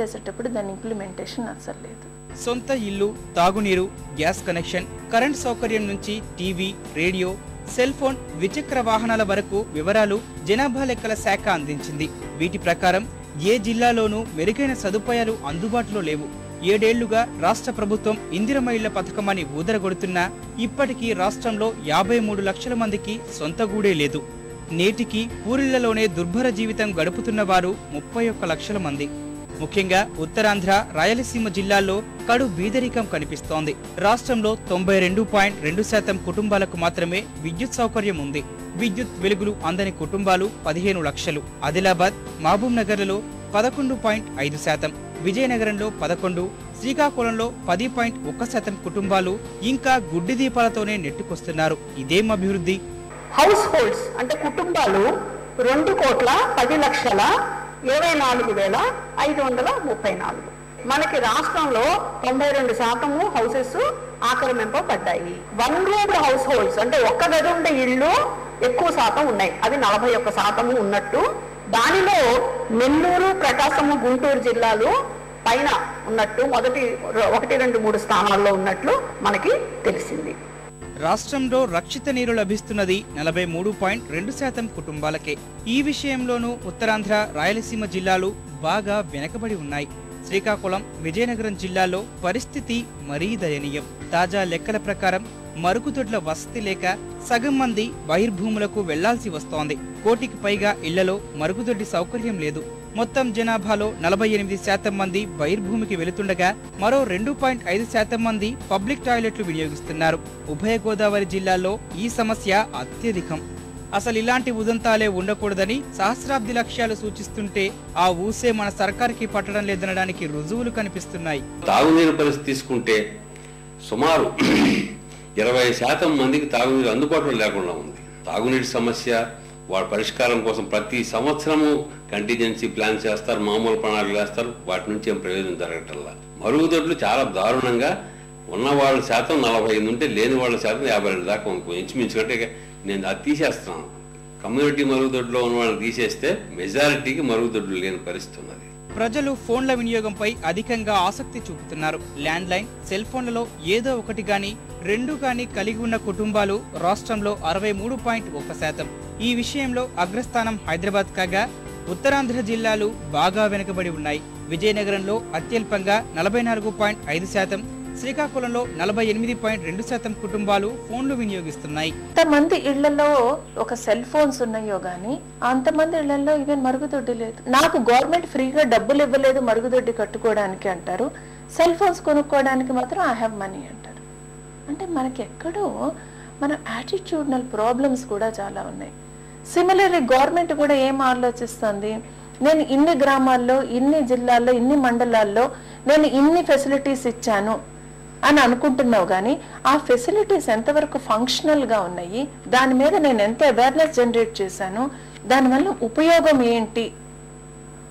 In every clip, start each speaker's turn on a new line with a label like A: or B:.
A: చేసేటప్పుడు దాని ఇంప్లిమెంటేషన్ అసలు
B: సొంత ఇల్లు తాగునీరు గ్యాస్ కనెక్షన్ కరెంట్ సౌకర్యం నుంచి టీవీ రేడియో సెల్ ఫోన్ ద్విచక్ర వాహనాల వరకు వివరాలు జనాభా లెక్కల శాఖ అందించింది. వీటి ప్రకారం ఏ జిల్లాలోనూ మెరుగైన సదుపాయాలు అందుబాటులో లేవు. ఏడేళ్ళుగా రాష్ట్ర ప్రభుత్వం ఇందిరమ ఇళ్ళ పథకమని ఊదరగొడుతున్నా ఇప్పటికీ రాష్ట్రంలో యాభై మూడు లక్షల మందికి సొంత గూడే లేదు. నేటికి ఊరిళ్ళలోనే దుర్భర జీవితం గడుపుతున్న వారు ముప్పై ఒక్క లక్షల మంది. ముఖ్యంగా ఉత్తరాంధ్ర రాయలసీమ జిల్లాల్లో కడు బీదరికం కనిపిస్తోంది. రాష్ట్రంలో తొంభై రెండు పాయింట్ రెండు శాతం కుటుంబాలకు మాత్రమే విద్యుత్ సౌకర్యం ఉంది. విద్యుత్ వెలుగులు అందని కుటుంబాలు పదిహేను లక్షలు. ఆదిలాబాద్ మహబూబ్ నగర్లలో పదకొండు పాయింట్ ఐదు శాతం. విజయనగరంలో పదకొండు శ్రీకాకుళంలో పది పాయింట్ ఒక్క శాతం కుటుంబాలు ఇంకా గుడ్డి దీపాలతోనే నెట్టుకొస్తున్నారు. ఇదేం అభివృద్ధి.
C: హౌస్ హోల్డ్స్ అంటే కుటుంబాలు రెండు కోట్ల పది లక్షల ఇరవై నాలుగు వేల ఐదు వందల ముప్పై నాలుగు. మనకి రాష్ట్రంలో తొంభై రెండు శాతము హౌసెస్ ఆక్రమింపబడ్డాయి వన్ రూమ్ హౌస్ హోల్డ్స్ అంటే ఒక్క గది ఉండే ఇళ్ళు ఎక్కువ శాతం ఉన్నాయి. అది నలభై ఒక్క శాతము ఉన్నట్టు. దానిలో నెల్లూరు ప్రకాశము గుంటూరు జిల్లాలు పైన ఉన్నట్టు మొదటి ఒకటి రెండు మూడు స్థానాల్లో ఉన్నట్లు మనకి తెలిసింది.
B: రాష్ట్రంలో రక్షిత నీరు లభిస్తున్నది నలభై మూడు పాయింట్ రెండు శాతం కుటుంబాలకే. ఈ విషయంలోనూ ఉత్తరాంధ్ర రాయలసీమ జిల్లాలు బాగా వెనకబడి ఉన్నాయి. శ్రీకాకుళం విజయనగరం జిల్లాలో పరిస్థితి మరీ దయనీయం. తాజా లెక్కల ప్రకారం మరుగుదొడ్ల వసతి లేక సగం మంది బహిర్భూములకు వెళ్ళాల్సి వస్తోంది. కోటికి పైగా ఇళ్ళలో మరుగుదొడ్డి సౌకర్యం లేదు. మొత్తం జనాభాలో నలభై ఎనిమిది శాతం మంది బహిర్భూమికి వెళుతుండగా మరో రెండు పాయింట్ ఐదు శాతం మంది పబ్లిక్ టాయిలెట్లు వినియోగిస్తున్నారు. ఉభయ గోదావరి జిల్లాల్లో ఈ సమస్య అత్యధికం. అసలు ఇలాంటి ఉదంతాలే ఉండకూడదని సహస్రాబ్ది లక్ష్యాలు సూచిస్తుంటే ఆ ఊసే మన సర్కార్కి పట్టడం లేదనడానికి రుజువులు కనిపిస్తున్నాయి.
D: తాగునీరు పరిస్థితి తీసుకుంటే సుమారు ఇరవై శాతం మందికి తాగునీరు అందుబాటులో లేకుండా ఉంది. తాగునీటి సమస్య వాటి పరిష్కారం కోసం ప్రతి సంవత్సరము కంటిజెన్సీ ప్లాన్ చేస్తారు మామూలు ప్రణాళికలు వేస్తారు. వాటి నుంచి ఏం ప్రయోజనం జరగటల్లా మరుగుదొడ్లు చాలా దారుణంగా ఉన్న వాళ్ళ శాతం నలభై ఐదు ఉంటే లేని వాళ్ళ శాతం యాభై రెండు దాకా ఉంది. ఇంచుమించు అంటే నేను అది తీసేస్తున్నాను. కమ్యూనిటీ మరుగుదొడ్లో ఉన్న వాళ్ళని తీసేస్తే మెజారిటీకి మరుగుదొడ్లు లేని పరిస్థితి ఉన్నది.
B: ప్రజలు ఫోన్ల వినియోగంపై అధికంగా ఆసక్తి చూపుతున్నారు. ల్యాండ్ లైన్ సెల్ ఫోన్లలో ఏదో ఒకటి గాని రెండు గాని కలిగి ఉన్న కుటుంబాలు రాష్ట్రంలో అరవై మూడు పాయింట్ ఒక శాతం. ఈ విషయంలో అగ్రస్థానం హైదరాబాద్ కాగా ఉత్తరాంధ్ర జిల్లాలు బాగా వెనుకబడి ఉన్నాయి. విజయనగరంలో అత్యల్పంగా నలభై నాలుగు పాయింట్ ఐదు శాతం శ్రీకాకుళంలో నలభై ఎనిమిది పాయింట్ రెండు శాతం కుటుంబాలు ఫోన్లు వినియోగిస్తున్నాయి.
A: అంతమంది ఇళ్ళలో ఒక సెల్ ఫోన్స్ ఉన్నాయో గానీ అంతమంది ఇళ్ళలో ఈవెన్ మరుగుదొడ్డి లేదు. నాకు గవర్నమెంట్ ఫ్రీగా డబ్బులు ఇవ్వలేదు మరుగుదొడ్డి కట్టుకోవడానికి అంటారు. సెల్ ఫోన్స్ కొనుక్కోవడానికి మాత్రం ఐ హ్యావ్ మనీ అంటారు. అంటే మనకి ఎక్కడో మన యాటిట్యూడ్నల్ ప్రాబ్లమ్స్ కూడా చాలా ఉన్నాయి. సిమిలర్లీ గవర్నమెంట్ కూడా ఏం ఆలోచిస్తుంది? నేను ఇన్ని గ్రామాల్లో ఇన్ని జిల్లాల్లో ఇన్ని మండలాల్లో నేను ఇన్ని ఫెసిలిటీస్ ఇచ్చాను. అని అనుకుంటున్నావు కానీ ఆ ఫెసిలిటీస్ ఎంతవరకు ఫంక్షనల్గా ఉన్నాయి? దాని మీద నేను ఎంత అవేర్నెస్ జనరేట్ చేశాను? దానివల్ల ఉపయోగం ఏంటి?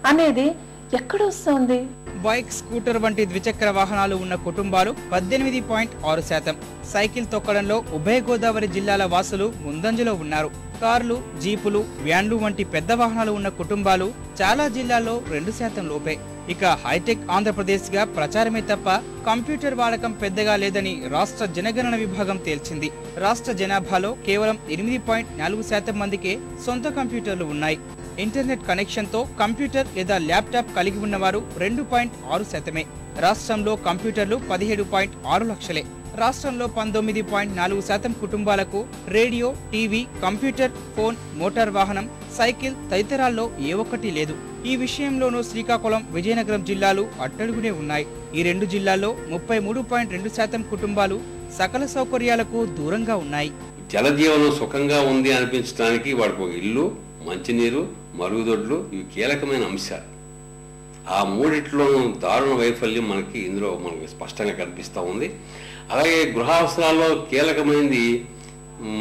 A: అనేది ఎక్కడ వస్తుంది?
B: బైక్ స్కూటర్ వంటి ద్విచక్ర వాహనాలు ఉన్న కుటుంబాలు పద్దెనిమిది పాయింట్ ఆరు శాతం. సైకిల్ తొక్కడంలో ఉభయ గోదావరి జిల్లాల వాసులు ముందంజలో ఉన్నారు. కార్లు జీపులు వ్యాన్లు వంటి పెద్ద వాహనాలు ఉన్న కుటుంబాలు చాలా జిల్లాల్లో రెండు శాతం లోపే. ఇక హైటెక్ ఆంధ్రప్రదేశ్గా ప్రచారమే తప్ప కంప్యూటర్ వాడకం పెద్దగా లేదని రాష్ట్ర జనగణన విభాగం తేల్చింది. రాష్ట్ర జనాభాలో కేవలం ఎనిమిది పాయింట్ నాలుగు శాతం మందికే సొంత కంప్యూటర్లు ఉన్నాయి. ఇంటర్నెట్ కనెక్షన్తో కంప్యూటర్ లేదా ల్యాప్టాప్ కలిగి ఉన్నవారు రెండు పాయింట్ ఆరు శాతమే. రాష్ట్రంలో కంప్యూటర్లు పదిహేడు పాయింట్ ఆరు లక్షలే. రాష్ట్రంలో పంతొమ్మిది పాయింట్ నాలుగు శాతం కుటుంబాలకు radio TV computer phone motor వాహనం సైకిల్ తదితరాల్లో ఏ ఒక్కటి లేదు. ఈ విషయంలోనూ శ్రీకాకుళం విజయనగరం జిల్లాలు అట్టడుగునే ఉన్నాయి. ఈ రెండు జిల్లాల్లో ముప్పై మూడు పాయింట్ రెండు శాతం కుటుంబాలు సకల సౌకర్యాలకు దూరంగా ఉన్నాయి.
D: జలజీవనం సుఖంగా ఉంది అనిపించడానికి వాడికి ఒక ఇల్లు మంచినీరు మరుగుదొడ్లు ఇవి కీలకమైన అంశాలు. ఆ మూడిట్లోనూ దారుణ వైఫల్యం మనకి ఇందులో మనకి స్పష్టంగా కనిపిస్తూ ఉంది. అలాగే గృహావసరాల్లో కీలకమైనది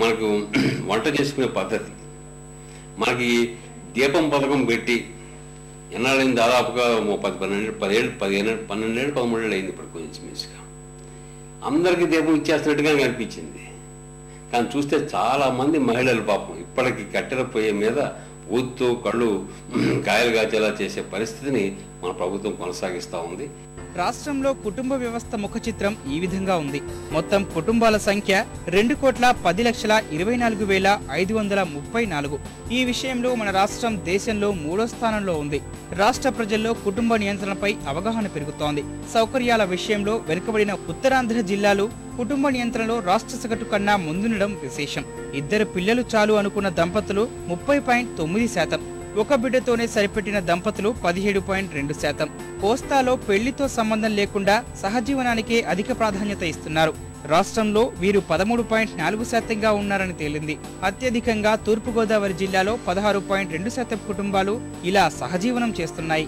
D: మనకు వంట చేసుకునే పద్ధతి. మనకి దీపం పథకం పెట్టి ఎన్నాళ్ళైంది? దాదాపుగా పది పన్నెండు పదిహేడు పదిహేను పన్నెండేళ్ళు పదమూడేళ్ళు అయింది ఇప్పుడు కొంచెం మించుగా. అందరికీ దీపం ఇచ్చేస్తున్నట్టుగా కనిపించింది. కానీ చూస్తే చాలా మంది మహిళలు పాపం ఇప్పటికి కట్టెల పొయ్యి మీద ఊత్తు కళ్ళు కాయలు కాచేలా చేసే పరిస్థితిని మన ప్రభుత్వం కొనసాగిస్తూ ఉంది.
B: రాష్ట్రంలో కుటుంబ వ్యవస్థ ముఖ చిత్రం ఈ విధంగా ఉంది. మొత్తం కుటుంబాల సంఖ్య రెండు కోట్ల పది లక్షల ఇరవై నాలుగు వేల ఐదు వందల ముప్పై నాలుగు. ఈ విషయంలో మన రాష్ట్రం దేశంలో మూడో స్థానంలో ఉంది. రాష్ట్ర ప్రజల్లో కుటుంబ నియంత్రణపై అవగాహన పెరుగుతోంది. సౌకర్యాల విషయంలో వెనుకబడిన ఉత్తరాంధ్ర జిల్లాలు కుటుంబ నియంత్రణలో రాష్ట్ర సగటు కన్నా ముందుండడం విశేషం. ఇద్దరు పిల్లలు చాలు అనుకున్న దంపతులు ముప్పై పాయింట్ తొమ్మిది శాతం. ఒక బిడ్డతోనే సరిపెట్టిన దంపతులు పదిహేడు పాయింట్ రెండు శాతం. కోస్తాలో పెళ్ళితో సంబంధం లేకుండా సహజీవనానికే అధిక ప్రాధాన్యత ఇస్తున్నారు. రాష్ట్రంలో వీరు పదమూడు పాయింట్ నాలుగు శాతంగా ఉన్నారని తేలింది. అత్యధికంగా తూర్పుగోదావరి జిల్లాలో పదహారు పాయింట్ రెండు శాతం కుటుంబాలు ఇలా సహజీవనం చేస్తున్నాయి.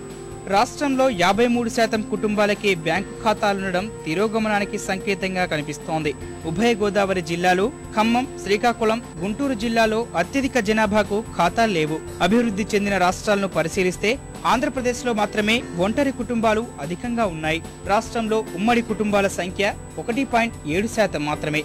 B: రాష్ట్రంలో యాభై మూడు శాతం కుటుంబాలకే బ్యాంకు ఖాతాలుండడం తిరోగమనానికి సంకేతంగా కనిపిస్తోంది. ఉభయ గోదావరి జిల్లాలు ఖమ్మం శ్రీకాకుళం గుంటూరు జిల్లాలో అత్యధిక జనాభాకు ఖాతాలు లేవు. అభివృద్ధి చెందిన రాష్ట్రాలను పరిశీలిస్తే ఆంధ్రప్రదేశ్లో మాత్రమే ఒంటరి కుటుంబాలు అధికంగా ఉన్నాయి. రాష్ట్రంలో ఉమ్మడి కుటుంబాల సంఖ్య ఒకటి పాయింట్ ఏడు శాతం మాత్రమే.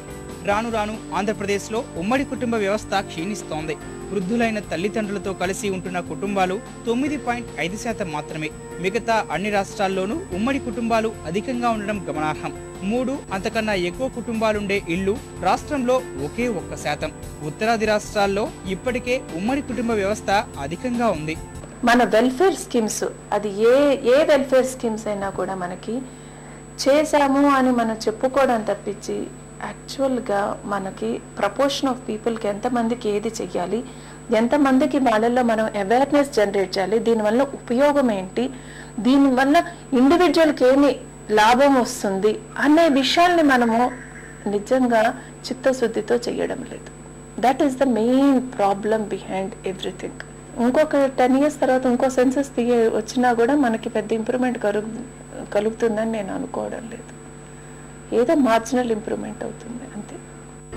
B: రాను రాను ఆంధ్రప్రదేశ్లో ఉమ్మడి కుటుంబ వ్యవస్థ క్షీణిస్తోంది. వృద్ధులైన తల్లిదండ్రులతో కలిసి ఉంటున్న కుటుంబాలు తొమ్మిది పాయింట్ ఐదు శాతం మాత్రమే. మిగతా అన్ని రాష్ట్రాల్లోనూ ఉమ్మడి కుటుంబాలు అధికంగా ఉండడం గమనార్హం. మూడు అంతకన్నా ఎక్కువ కుటుంబాలుండే ఇళ్ళు రాష్ట్రంలో ఒకే ఒక్క శాతం. ఉత్తరాది రాష్ట్రాల్లో ఇప్పటికే ఉమ్మడి కుటుంబ వ్యవస్థ అధికంగా ఉంది.
A: మన వెల్ఫేర్ స్కీమ్స్ అది ఏ ఏ వెల్ఫేర్ స్కీమ్స్ అయినా కూడా మనకి చేశాము అని మనం చెప్పుకోవడం తప్పించి యాక్చువల్గా మనకి ప్రపోర్షన్ ఆఫ్ పీపుల్కి ఎంతమందికి ఏది చెయ్యాలి? ఎంతమందికి వాళ్ళల్లో మనం అవేర్నెస్ జనరేట్ చేయాలి? దీనివల్ల ఉపయోగం ఏంటి? దీనివల్ల ఇండివిజువల్కి ఏమి లాభం వస్తుంది? అనే విషయాల్ని మనము నిజంగా చిత్తశుద్ధితో చేయడం లేదు. That is the main problem behind everything ఇంకొక టెన్ ఇయర్స్ తర్వాత ఇంకో సెన్సెస్ తీయ వచ్చినా కూడా మనకి పెద్ద ఇంప్రూవ్మెంట్ కలుగు కలుగుతుందని నేను అనుకోవడం లేదు. ఏదో మార్జినల్ ఇంప్రూవ్మెంట్ అవుతుంది అంతే.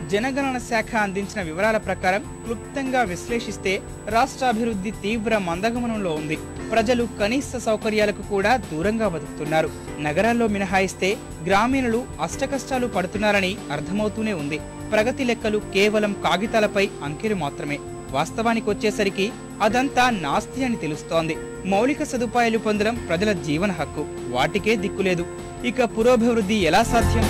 B: జనగణన శాఖ అందించిన వివరాల ప్రకారం క్లుప్తంగా విశ్లేషిస్తే రాష్ట్ర అభివృద్ధి తీవ్ర మందగమనంలో ఉంది. ప్రజలు కనీస సౌకర్యాలకు కూడా దూరంగా బతుకుతున్నారు. నగరాల్లో మినహాయిస్తే గ్రామీణులు అష్టకష్టాలు పడుతున్నారని అర్థమవుతూనే ఉంది. ప్రగతి లెక్కలు కేవలం కాగితాలపై అంకెలు మాత్రమే. వాస్తవానికి వచ్చేసరికి అదంతా నాస్తి అని తెలుస్తోంది. మౌలిక సదుపాయాలు పొందడం ప్రజల జీవన హక్కు. వాటికే దిక్కులేదు ఇక పురోభివృద్ధి ఎలా సాధ్యం?